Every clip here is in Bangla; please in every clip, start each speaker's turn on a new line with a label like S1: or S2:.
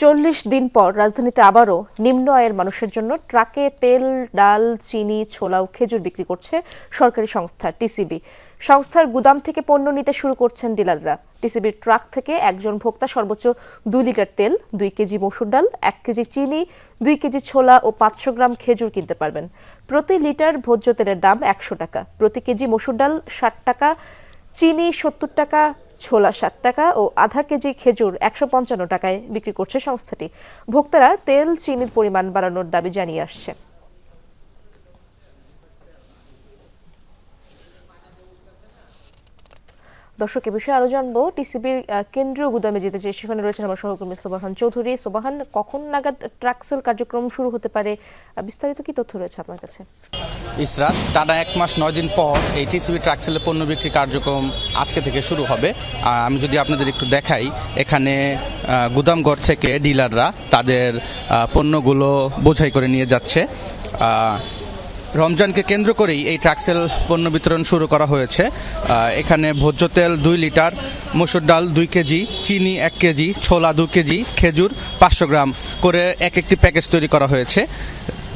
S1: চল্লিশ দিন পর রাজধানীতে আবারও নিম্ন আয়ের মানুষের জন্য ট্রাকে তেল, ডাল, চিনি ছোলা ও খেজুর বিক্রি করছে সরকারি সংস্থা টিসিবি। সংস্থার গুদাম থেকে পণ্য নিতে শুরু করছেন ডিলাররা। টিসিবির ট্রাক থেকে একজন ভোক্তা সর্বোচ্চ দুই লিটার তেল, দুই কেজি মসুর ডাল, এক কেজি চিনি, দুই কেজি ছোলা ও পাঁচশো গ্রাম খেজুর কিনতে পারবেন। প্রতি লিটার ভোজ্য তেলের দাম একশো টাকা। প্রতি কেজি মসুর ডাল ষাট টাকা, চিনি সত্তর টাকা ছোলা ষাট টাকা ও আধা কেজি খেজুর একশো পঞ্চান্ন টাকায় বিক্রি করছে সংস্থাটি। ভোক্তারা তেল, চিনির পরিমাণ বাড়ানোর দাবি জানিয়ে আসছে। দর্শক, এ বিষয়ে আরও জানব। টিসিবির কেন্দ্রীয় গুদামে যেতে চাই সেখানে রয়েছেন আমার সহকর্মী সোবাহান চৌধুরী। সোবাহান, কখন নাগাদ ট্রাকসেল কার্যক্রম শুরু হতে পারে? বিস্তারিত কি তথ্য রয়েছে আপনার কাছে?
S2: ইসরাত টানা এক মাস, নয় দিন পর এই টিসিবি ট্রাকসেলের পণ্য বিক্রি কার্যক্রম আজকে থেকে শুরু হবে। আমি যদি আপনাদের একটু দেখাই, এখানে গুদামঘর থেকে ডিলাররা তাদের পণ্যগুলো বোঝাই করে নিয়ে যাচ্ছে। রমজানকে কেন্দ্র করেই এই ট্রাকসেল পণ্য বিতরণ শুরু করা হয়েছে। এখানে ভোজ্য তেল দুই লিটার, মসুর ডাল দুই কেজি, চিনি এক কেজি, ছোলা দু কেজি, খেজুর পাঁচশো গ্রাম করে এক একটি প্যাকেজ তৈরি করা হয়েছে।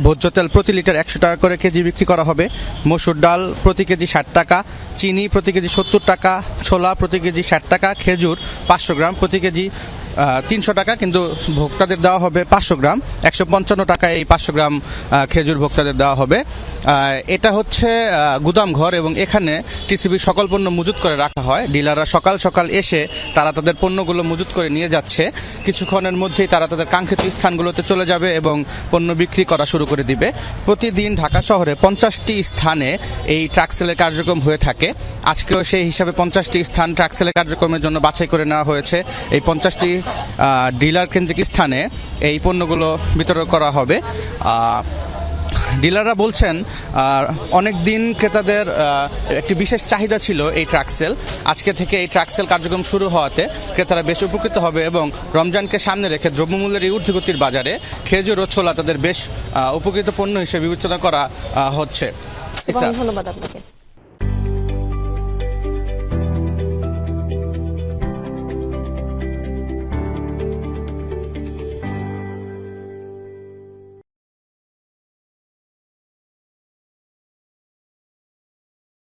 S2: ভোজ্য তেল প্রতি লিটার একশো টাকা করে কেজি বিক্রি করা হবে। মসুর ডাল প্রতি কেজি ষাট টাকা, চিনি প্রতি কেজি সত্তর টাকা, ছোলা প্রতি কেজি ষাট টাকা, খেজুর পাঁচশো গ্রাম প্রতি কেজি তিনশো টাকা কিন্তু ভোক্তাদের দেওয়া হবে পাঁচশো গ্রাম। একশো পঞ্চান্ন টাকায় এই পাঁচশো গ্রাম খেজুর ভোক্তাদের দেওয়া হবে। এটা হচ্ছে গুদাম ঘর এবং এখানে টিসিবির সকল পণ্য মজুত করে রাখা হয়। ডিলাররা সকাল সকাল এসে তারা তাদের পণ্যগুলো মজুত করে নিয়ে যাচ্ছে। কিছুক্ষণের মধ্যেই তারা তাদের কাঙ্ক্ষিত স্থানগুলোতে চলে যাবে এবং পণ্য বিক্রি করা শুরু করে দিবে। প্রতিদিন ঢাকা শহরে পঞ্চাশটি স্থানে এই ট্রাকসেলের কার্যক্রম হয়ে থাকে। আজকেও সেই হিসাবে পঞ্চাশটি স্থান ট্রাকসেলের কার্যক্রমের জন্য বাছাই করে নেওয়া হয়েছে। এই পঞ্চাশটি ডিলার কেন্দ্রিক স্থানে এই পণ্যগুলো বিতরণ করা হবে। ডিলাররা বলছেন অনেক দিন ক্রেতাদের একটি বিশেষ চাহিদা ছিল এই ট্রাকসেল আজকে থেকে এই ট্রাকসেল কার্যক্রম শুরু হওয়াতে ক্রেতারা বেশ উপকৃত হবে এবং রমজানকে সামনে রেখে দ্রব্যমূল্যের এই ঊর্ধ্বগতির বাজারে খেজুর ও ছোলা তাদের বেশ উপকৃত পণ্য হিসেবে বিবেচনা করা হচ্ছে।
S1: ধন্যবাদ আপনাকে।